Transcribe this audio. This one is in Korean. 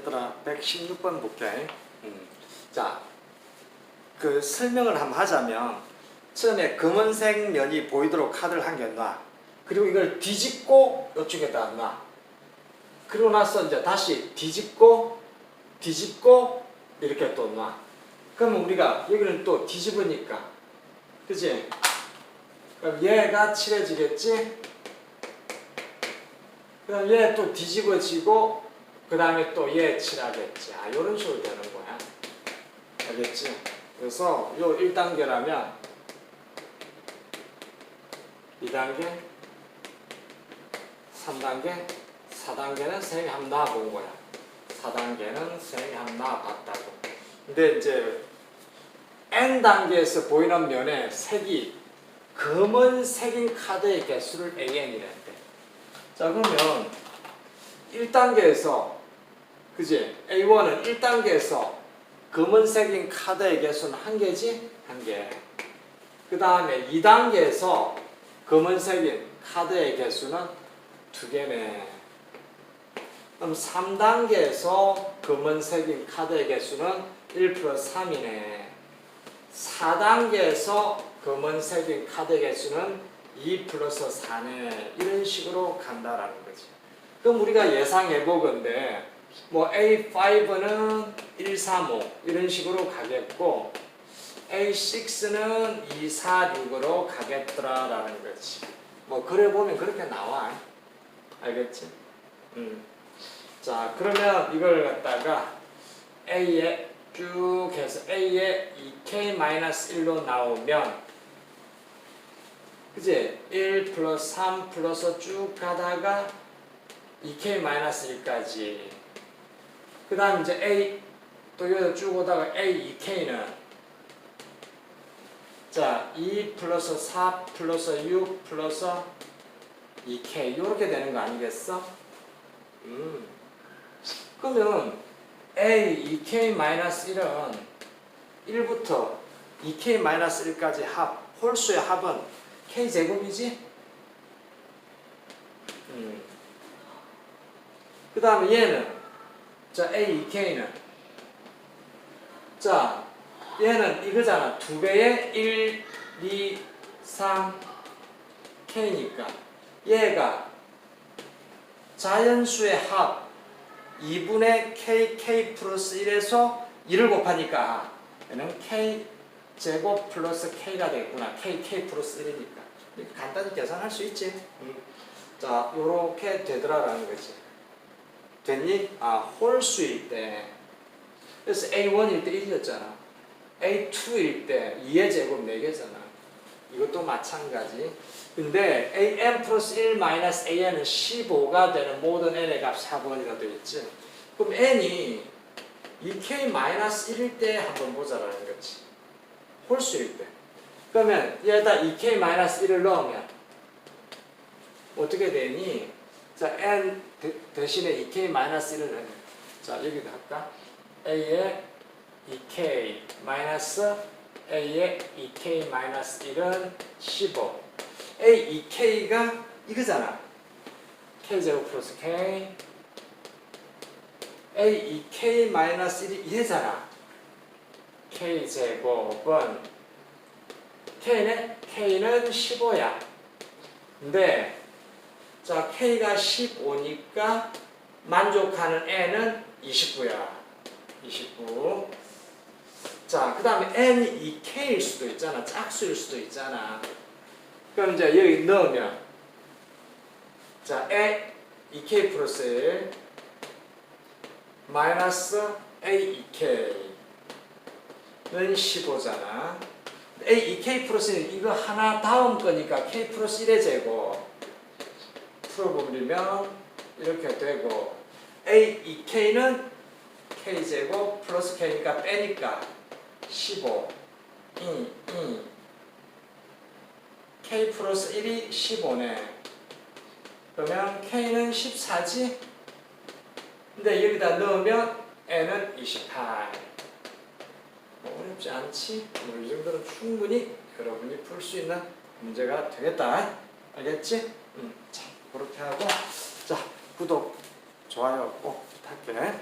얘들아 116번 볼게. 음. 자, 그 설명을 한번 하자면 처음에 검은색 면이 보이도록 카드를 한 개 놔. 그리고 이걸 뒤집고 이쪽에다 놔. 그리고 나서 이제 다시 뒤집고 뒤집고 이렇게 또 놔. 그러면 우리가 여기는 또 뒤집으니까 그지? 그럼 얘가 칠해지겠지? 그 다음 얘또 뒤집어지고 그 다음에 또 얘 칠하겠지. 아, 요런 식으로 되는 거야. 알겠지? 그래서 요 1단계라면 2단계, 3단계, 4단계는 쌤이 한번 놔본 거야. 4단계는 쌤이 한번 놔봤다고. 근데 이제 N단계에서 보이는 면에 색이 검은색인 카드의 개수를 AN이란대. 자, 그러면 1단계에서, 그지? A1은 1단계에서 검은색인 카드의 개수는 한 개지? 한 개. 그 다음에 2단계에서 검은색인 카드의 개수는 두 개네. 그럼 3단계에서 검은색인 카드의 개수는 1 플러스 3이네. 4단계에서 검은색인 카드의 개수는 2 플러스 4네. 이런 식으로 간다라는 거지. 그럼 우리가 예상해 보건데, 뭐 A5는 1, 3, 5 이런 식으로 가겠고, A6는 2, 4, 6으로 가겠더라라는 거지. 뭐 그래 보면 그렇게 나와. 알겠지? 음. 자, 그러면 이걸 갖다가 A에 쭉 해서 A에 2K-1로 나오면 그지? 1 플러스 3 플러스 쭉 가다가 2K-1까지 그 다음 이제 A 또 여기서 쭉 오다가 A, 2K는 자, 2 플러스 4 플러스 6 플러스 2K 이렇게 되는 거 아니겠어? 음. 그러면 A 2K-1은 1부터 2K-1까지 합, 홀수의 합은 K제곱이지? 음. 그 다음에 얘는 자 A 2K는 자 얘는 이거잖아 두 배의 1, 2, 3 K니까 얘가 자연수의 합 2분의 K, K 플러스 1에서 1을 곱하니까 얘는 K 제곱 플러스 K가 되겠구나. K, K 플러스 1이니까. 이렇게 간단히 계산할 수 있지. 음. 자, 요렇게 되더라라는 거지. 됐니? 아, 홀수일 때. 그래서 A1일 때 1이었잖아. A2일 때 2의 제곱 4개잖아. 이것도 마찬가지. 근데 an 플러스 1 마이너스 an은 15가 되는 모든 n의 값 4번이라 되어 있지. 그럼 n이 2k 마이너스 1일 때 한번 보자라는 거지. 홀수일 때. 그러면 얘에다 2k 마이너스 1을 넣으면 어떻게 되니? 자, n 대, 대신에 2k 마이너스 1을 넣으면 자, 여기다 할까? a에 2k 마이너스 a에 2k 마이너스 1은 15 a 2k가 이거잖아. K 제곱 플러스 k. A 2k 마이너스 1이 얘잖아. K 제곱은 k는 k는 15야. 근데 자 k가 15니까 만족하는 n은 29야 29 자, 그 다음에 n이 2k일 수도 있잖아. 짝수일 수도 있잖아. 그럼 이제 여기 넣으면 자, a 2k 플러스 1 마이너스 a 2k는 15잖아. a 2k 플러스 1 이거 하나 다음 거니까 k 플러스 1의 제곱 풀어버리면 이렇게 되고 a 2k는 k 제곱 플러스 k니까 빼니까 15 2, 2 k 플러스 1이 15네. 그러면 k는 14지? 근데 여기다 넣으면 n은 28 뭐 어렵지 않지? 뭐이 정도는 충분히 여러분이 풀 수 있는 문제가 되겠다. 알겠지? 음, 자 그렇게 하고 자 구독 좋아요 꼭 부탁해